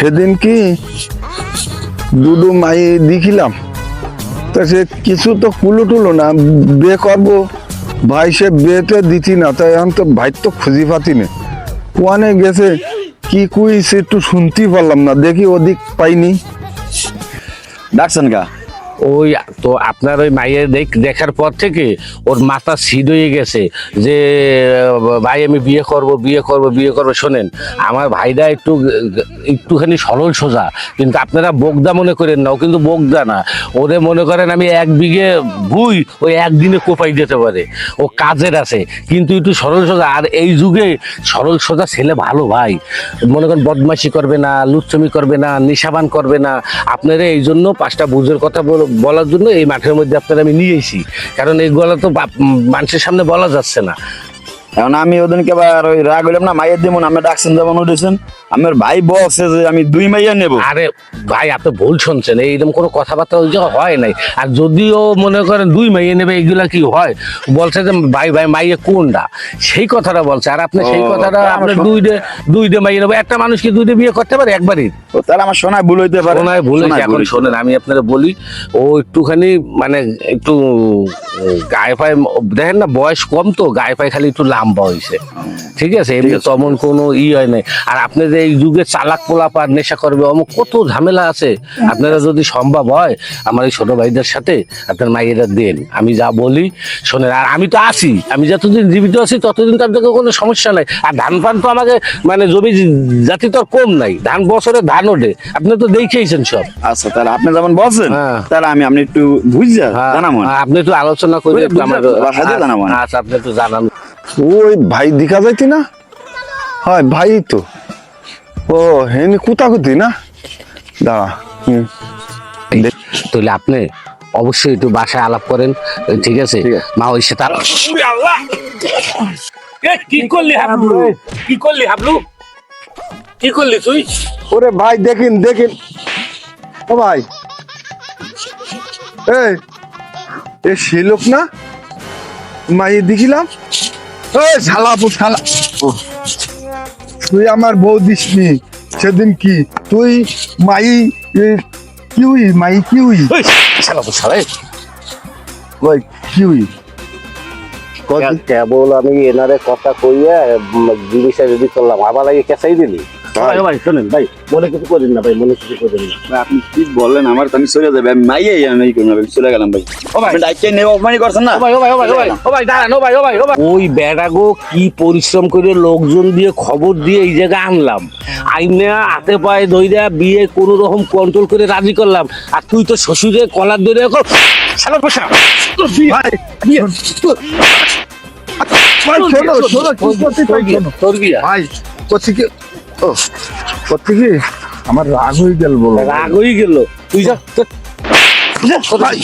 সেদিন কি দুটো মাই দেখিলাম? তা সে কিছু তো কুলো টুলো না, বিয়ে করব। ভাই সে বিয়েতে দিতি না, তাই এখন তো ভাই তো খুঁজি পাতি না। কোয়ানে গেছে, কি কুই সে একটু শুনতেই পারলাম না, দেখি ওদিক পাইনি। ডাকছেন গা ওই, তো আপনার ওই মায়ের দেখ- দেখার পর থেকে ওর মাথা সিড হয়ে গেছে যে, ভাই আমি বিয়ে করব বিয়ে করব বিয়ে করব, শোনেন, আমার ভাইরা একটু, একটুখানি সরল সোজা, কিন্তু আপনারা বোগদা মনে করেন না, ও কিন্তু বোগদা না। ওরে মনে করেন আমি এক বিঘে ভুই ওই একদিনে কোপাই যেতে পারে, ও কাজের আছে, কিন্তু একটু সরল সোজা, আর এই যুগে সরল সোজা ছেলে ভালো ভাই। মনে করেন বদমাশি করবে না, লুচ্ছমি করবে না, নিশাবান করবে না, আপনারা এই জন্য পাঁচটা বুঝের কথা বল- বলার জন্য এই মাঠের মধ্যে আপনারা আমি নিয়ে এসি কারণ এইগুলো তো মানুষের সামনে বলা যাচ্ছে না। এখন আমি ওদিনকে আবার ওই রাগ হইলাম না মায়ের দিমন আমরা ডাকছেন, যেমন উঠেছেন। আমার ভাই বলছে যে আমি দুই মাইয়া নেব। আরে ভাই আপনি ভুল শুনছেন। এইরকম কোনো কথাবার্তা ওই জায়গায় হয় নাই। আর যদিও মনে করেন দুই মাইয়ে নেবে এগুলা কি হয়? বলছে যে ভাই ভাই মাইয়ে কোনটা? সেই কথাটা বলছে। আর আপনি সেই কথাটা আপনি দুই ডে দুই ডে মাইয়ে নেবে। একটা মানুষ কি দুই ডে বিয়ে করতে পারে একবারই? তাহলে আমার শোনায় ভুল হইতে পারে। শোনায় ভুল এখন শোনেন আমি আপনারা বলি ও একটুখানি মানে একটু গায়ে পায়ে দেখেন না বয়স কম তো গায়ে পায়ে খালি একটু লাম্বা হয়েছে ঠিক আছে? এমনি তেমন কোনো ই হয় নাই। আর আপনি যে এই যুগে চালাক পোলাপ আর নেশা করবে অমুক কত ঝামেলা আছে। আপনারা যদি সম্ভব হয় আমার এই ছোট ভাইদের সাথে আপনার মাইয়েরা দেন। আমি যা বলি শোনেন আর আমি তো আছি আমি যতদিন জীবিত আছি ততদিন তার থেকে কোনো সমস্যা নাই। আর ধান ফান তো আমাকে মানে জমি জাতি তো কম নাই ধান বছরে ধান ওঠে। আপনি তো দেখেইছেন সব। আচ্ছা তাহলে আপনি যেমন বলছেন হ্যাঁ। তাহলে আমি আপনি একটু বুঝছেন হ্যাঁ, আপনি একটু আলোচনা করে আচ্ছা আপনি একটু জানান। ওই ভাই দেখা যাইতি না? হয় ভাই তো। ও হেনি কুতাকুতি না? দাঁড়া হুম। তাহলে আপনি অবশ্যই একটু বাসায় আলাপ করেন ঠিক আছে? মা ওই সে এ, কি করলি হাবলু? কি করলি হাবলু? কি করলি তুই? ওরে ভাই দেখিন দেখিন। ও ভাই। এই এ সে লোক না? মাই দেখিলাম? এই শালা পু শালা। ও, তুই আমার বউ দিসনি সেদিন কি? তুই মাই কিউই কি মাই কিউই? হুই ওই, শালা তো শালা, এ, ওই কি হুই কত কেবল আমি এনারে কথা কইয়া জিনিসটা যদি করলাম। আবার আগে কেঁচাই দিলি? ভাই। ভাই শোনেন ভাই মনে কিছু করেন না ভাই মনে কিছু করেন না। ভাই, আপনি কি বললেন আমার তো আমি চলে যাবে আমি মাইয়াই আমি এই করব, চলে গেলাম ভাই। ও ভাই। ডাইকে অপমানি করছেন না? ভাই ও ভাই ও ভাই ও ভাই ও ভাই দাঁড়ান ও ভাই ও ভাই ও ভাই। ওই বেড়াগো কি পরিশ্রম করে লোকজন দিয়ে খবর দিয়ে এই জায়গায় আনলাম। আইনা হাতে পায়ে দইরা বিয়ে কোনো রকম কন্ট্রোল করে রাজি করলাম। আর তুই তো শ্বশুরে কলার ধরে এখন শালা পোষা ভাই ভাই শোনো শোনো কি করতে তোর ভাই কি ও করছি কি? আমার রাগ হয়ে গেল বলো। রাগ হয়ে গেল। তুই যা যা, কোথায়?